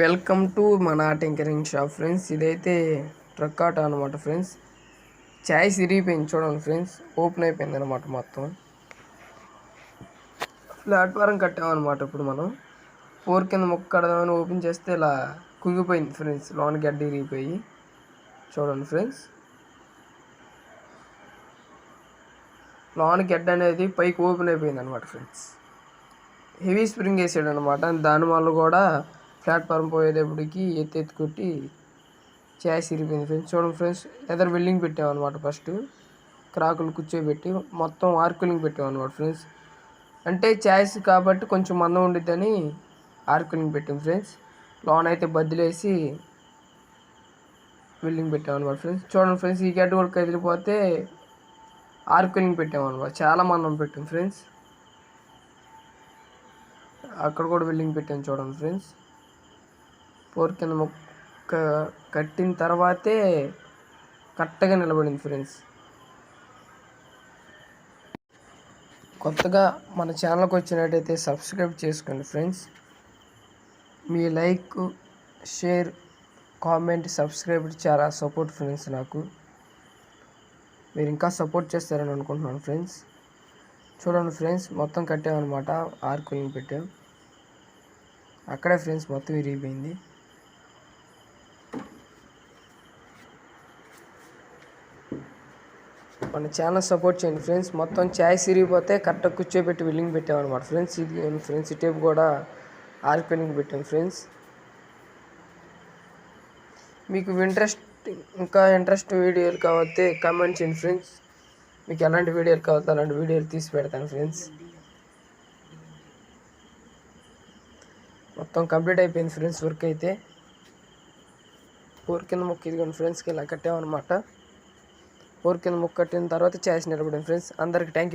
Welcome to మన tinkering shop friends. ఇదైతే truck ఆట అనమాట ఫ్రెండ్స్. ఛాయిస్ ఇరిగిపోయింది చూడండి ఫ్రెండ్స్. ఓపెన్ అయిపోయింది అనమాట మొత్తం. ప్లాట్ఫారం కట్టామన్నమాట ఇప్పుడు మనం. ఫోర్ కింద ముక్క కడదామని ఓపెన్ చేస్తే ఇలా కుంగిపోయింది ఫ్రెండ్స్. లోన గడ్డ ఇరిగిపోయి చూడండి ఫ్రెండ్స్. లోన గడ్డ అనేది పైకి ఓపెన్ అయిపోయింది అనమాట ఫ్రెండ్స్. హెవీ స్ప్రింగ్ వేసాడు అనమాట దానివల్ల కూడా ప్లాట్ఫామ్ పోయేటప్పటికి ఎత్తి ఎత్తి కొట్టి చేసి ఇరిగిపోయింది ఫ్రెండ్స్ చూడండి ఫ్రెండ్స్ ఎదర్ వెల్డింగ్ పెట్టామన్నమాట ఫస్ట్ క్రాకులు కూర్చోబెట్టి మొత్తం ఆర్కులింగ్ పెట్టామన్నమాట ఫ్రెండ్స్. అంటే ఛాయిస్ కాబట్టి కొంచెం మందం ఉండిద్దని ఆర్కులింగ్ పెట్టాం ఫ్రెండ్స్. లోన్ అయితే బద్దిలేసి వెల్డింగ్ పెట్టామన్నమాట ఫ్రెండ్స్. చూడండి ఫ్రెండ్స్ ఈ గడ్డ కూడా కదిలిపోతే ఆర్కులింగ్ పెట్టామన్నమాట. చాలా మందం పెట్టాం ఫ్రెండ్స్. అక్కడ కూడా వెల్డింగ్ పెట్టాం చూడండి ఫ్రెండ్స్. ఫోర్ కింద మొక్క కట్టిన తర్వాతే కరెక్ట్గా నిలబడింది ఫ్రెండ్స్. కొత్తగా మన ఛానల్కి వచ్చినట్టయితే సబ్స్క్రైబ్ చేసుకోండి ఫ్రెండ్స్. మీ లైక్ షేర్ కామెంట్ సబ్స్క్రైబ్ చాలా సపోర్ట్ ఫ్రెండ్స్ నాకు. మీరు ఇంకా సపోర్ట్ చేస్తారని అనుకుంటున్నాను ఫ్రెండ్స్. చూడండి ఫ్రెండ్స్ మొత్తం కట్టామన్నమాట ఆర్కులింగ్ పెట్టాం. అక్కడే ఫ్రెండ్స్ మొత్తం విరిగిపోయింది. మన ఛానల్ సపోర్ట్ చేయండి ఫ్రెండ్స్ మొత్తం ఛాయ్ సిరిగిపోతే కరెక్ట్గా కూర్చోబెట్టి విల్లింగ్ పెట్టామన్నమాట ఫ్రెండ్స్ ఇది ఫ్రెండ్స్ ఈ టేప్ కూడా ఆర్కులింగ్ పెట్టాం ఫ్రెండ్స్ మీకు ఇంట్రెస్ట్ ఇంకా ఇంట్రెస్ట్ వీడియోలు కావతే కామెంట్ చేయండి ఫ్రెండ్స్ మీకు ఎలాంటి వీడియోలు కావాలి అలాంటి వీడియోలు తీసి పెడతాను ఫ్రెండ్స్ మొత్తం కంప్లీట్ అయిపోయింది ఫ్రెండ్స్ వర్క్ అయితే. ఊరికింద కింద ఇదిగోండి ఫ్రెండ్స్కి ఇలా కట్టామన్నమాట ఫోర్ కింద తర్వాత చేసినారు ఫ్రెండ్స్ అందరికి థ్యాంక్ యూ